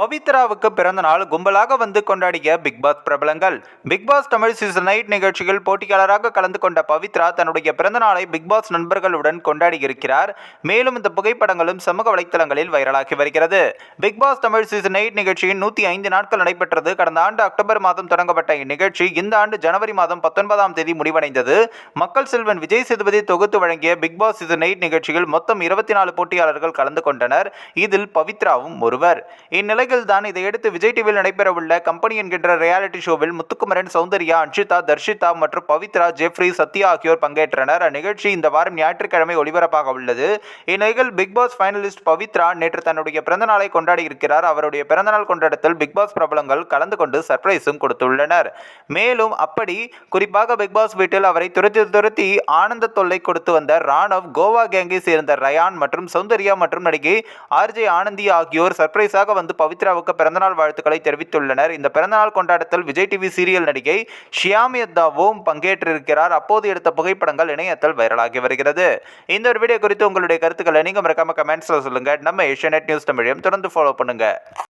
பவித்ராவுக்கு பிறந்த நாள் கும்பலாக வந்து கொண்டாடிய பிக்பாஸ் பிரபலங்கள். பிக்பாஸ் தமிழ் சீசன் நைட் நிகழ்ச்சியில் போட்டியாளராக கலந்து கொண்ட பவித்ரா தன்னுடைய பிறந்த நாளை நண்பர்களுடன் கொண்டாடியிருக்கிறார் மேலும் இந்த புகைப்படங்களும் சமூக வலைத்தளங்களில் வைரலாகி வருகிறது. பிக்பாஸ் தமிழ் சீசன் நைட் நிகழ்ச்சியின் நூற்றி ஐந்து நாட்கள் நடைபெற்றது. கடந்த ஆண்டு அக்டோபர் மாதம் தொடங்கப்பட்ட இந்நிகழ்ச்சி இந்த ஆண்டு ஜனவரி மாதம் பத்தொன்பதாம் தேதி முடிவடைந்தது. மக்கள் செல்வன் விஜய் சேதுபதி தொகுத்து வழங்கிய பிக்பாஸ் சீசன் நைட் நிகழ்ச்சியில் மொத்தம் இருபத்தி நாலு போட்டியாளர்கள் கலந்து கொண்டனர். இதில் பவித்ராவும் ஒருவர். இந்நிலையில் தான் இதையடுத்து விஜய் டிவியில் நடைபெறவுள்ள கம்பெனி என்கின்ற ரியாலிட்டி ஷோவில் முத்துக்குமரன் சௌந்தர்யா அன்ஷிதா தர்ஷிதா மற்றும் பவித்ரா ஜெஃப்ரி சத்யா ஆகியோர் பங்கேற்றனர். அந்நிகழ்ச்சி இந்த வாரம் ஞாயிற்றுக்கிழமை ஒளிபரப்பாக உள்ளது. இந்நிலையில் பிக் பாஸ் ஃபைனலிஸ்ட் பவித்ரா நேற்று தன்னுடைய பிறந்தநாளை கொண்டாடி இருக்கிறார் அவருடைய பிறந்தநாள் கொண்டாட்டத்தில் பிக் பாஸ் பிரபலங்கள் கலந்து கொண்டு சர்ப்ரைஸும் கொடுத்துள்ளனர். மேலும் அப்படி குறிப்பாக பிக் பாஸ் வீட்டில் அவரை துரத்தி துரத்தி ஆனந்த தொல்லை கொடுத்து வந்த ராணவ் கோவா கேங்கை சேர்ந்த ரயான் மற்றும் சௌந்தர்யா மற்றும் நடிகை ஆர்ஜே ஆனந்தி ஆகியோர் சர்ப்ரைஸாக வந்து பவித்ராவுக்கு பிறந்தநாள் வாழ்த்துக்களை தெரிவித்துள்ளனர். இந்த பிறந்தநாள் கொண்டாட்டத்தில் விஜய் டிவி சீரியல் நடிகை ஷியாமியத்தாவும் பங்கேற்றிருக்கிறார். அப்போது எடுத்த புகைப்படங்கள் இணையத்தில் வைரலாகி வருகிறது. இந்த ஒரு வீடியோ குறித்து உங்களுடைய கருத்துக்களை நீங்கள் மறக்காம கமெண்ட்ஸில் சொல்லுங்கள் நம்ம ஏஷியா நியூஸ் தமிழையும் தொடர்ந்து ஃபாலோ பண்ணுங்கள்